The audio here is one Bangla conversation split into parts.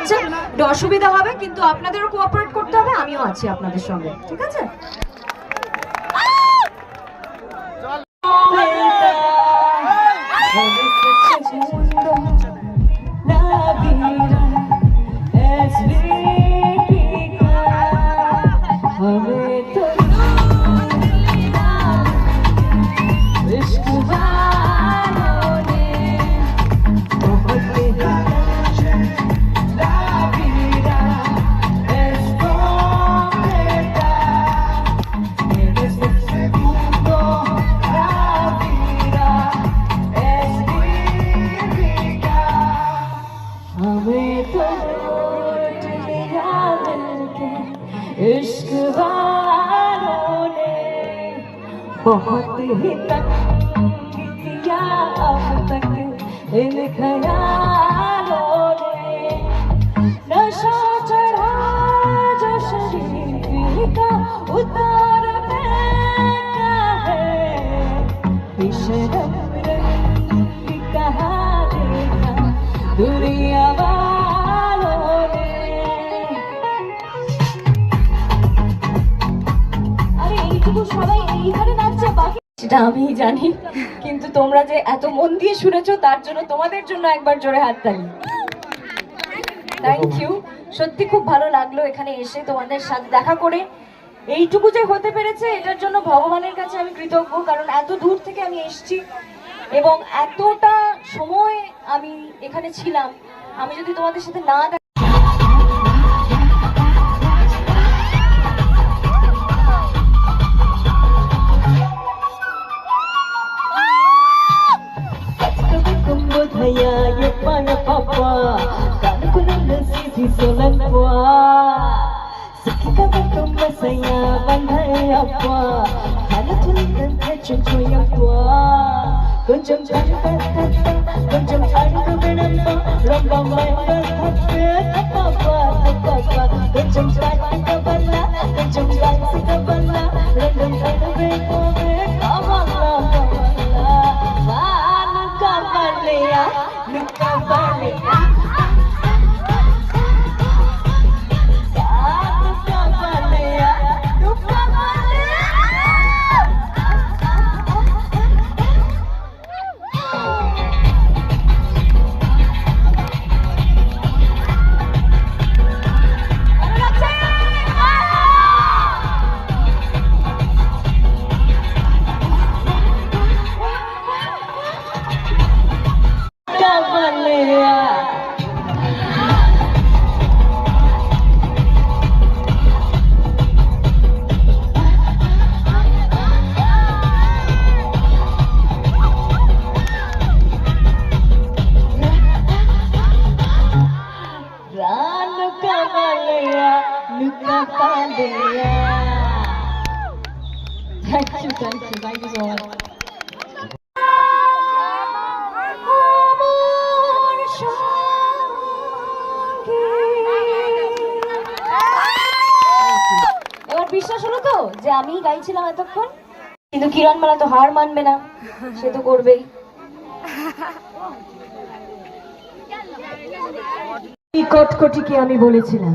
আচ্ছা, অসুবিধা হবে কিন্তু আপনাদেরও কোঅপারেট করতে হবে আমিও আছি আপনাদের সঙ্গে ঠিক আছে इश्क वालों ने बहुत ही तक किया अब तक इन ख्यालों সেটা আমি জানি। কিন্তু তোমরা যে এত মন দিয়ে শুনেছো, তার জন্য তোমাদের জন্য একবার জোরে হাততালি থ্যাংক ইউ সত্যি খুব ভালো লাগল এখানে এসে তোমাদের সাথে দেখা করে। এইটুকু যে হতে পেরেছে, এটার জন্য ভগবানের কাছে আমি কৃতজ্ঞ, কারণ এত দূর থেকে আমি এসেছি এবং এতটা সময় আমি এখানে ছিলাম। আমি যদি তোমাদের সাথে না ya ya pa ya papa Sana ko nang nagsisi sulan ko Sakit ka ba masaya banhay apa Sana ko nang nagkachon ko ya ko Kunjung ang katatang Kunjung ang kabinamba Rambang may magkakapin বিশ্বাস হলো তো যে আমি গাইছিলাম এতক্ষণ। কিন্তু কিরণ মালা তো হার মানবে না সে তো করবেই। এই কটকটিকে আমি বলেছিলাম।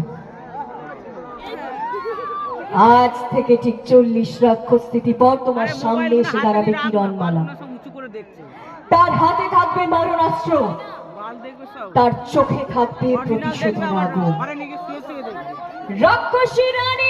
আজ থেকে ঠিক চল্লিশ রাক্ষস স্থিতি পর তোমার সামনে এসে দাঁড়াবে কিরণ মালা। তার হাতে থাকবে মারণাস্ত্র। তার চোখে থাকবে প্রতিশোধের আগুন রাক্ষসী রানী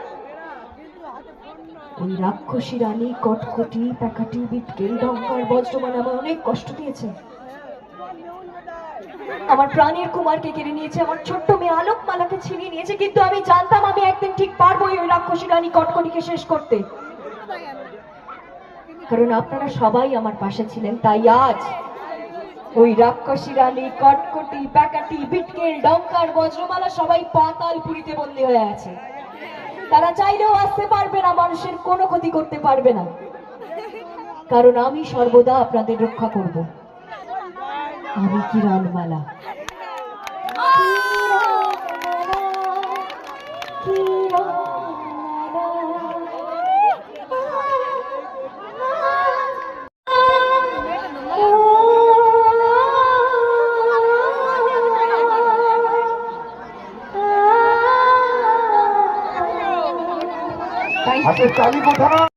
ওই রাক্ষসী রানী কটকটি প্যাকাটি বিটকেল ডঙ্গার বজ্রমালা আমার অনেক কষ্ট দিয়েছে। আমার প্রাণের কুমারকে কেড়ে নিয়েছে, আমার ছোট্ট মেয়ে আলোক মালাকে ছিনিয়ে নিয়েছে, কিন্তু আমি জানতাম আমি একদিন ঠিক পারব ওই রাক্ষসী রানী কটকটিকে শেষ করতে। কারণ আপনারা সবাই আমার পাশে ছিলেন, তাই আজ ওই রাক্ষসী রানী কটকটি, প্যাকাটি, বিটকেল ডঙ্কার বজ্রমালা সবাই পাতাল পুরীতে বন্দী হয়ে আছে। তারা চাইলেও আসতে পারবে না, মানুষের কোনো ক্ষতি করতে পারবে না। কারণ আমি সর্বদা আপনাদের রক্ষা করব। আমি কিরণমালা। হাতে তালি কোথায়?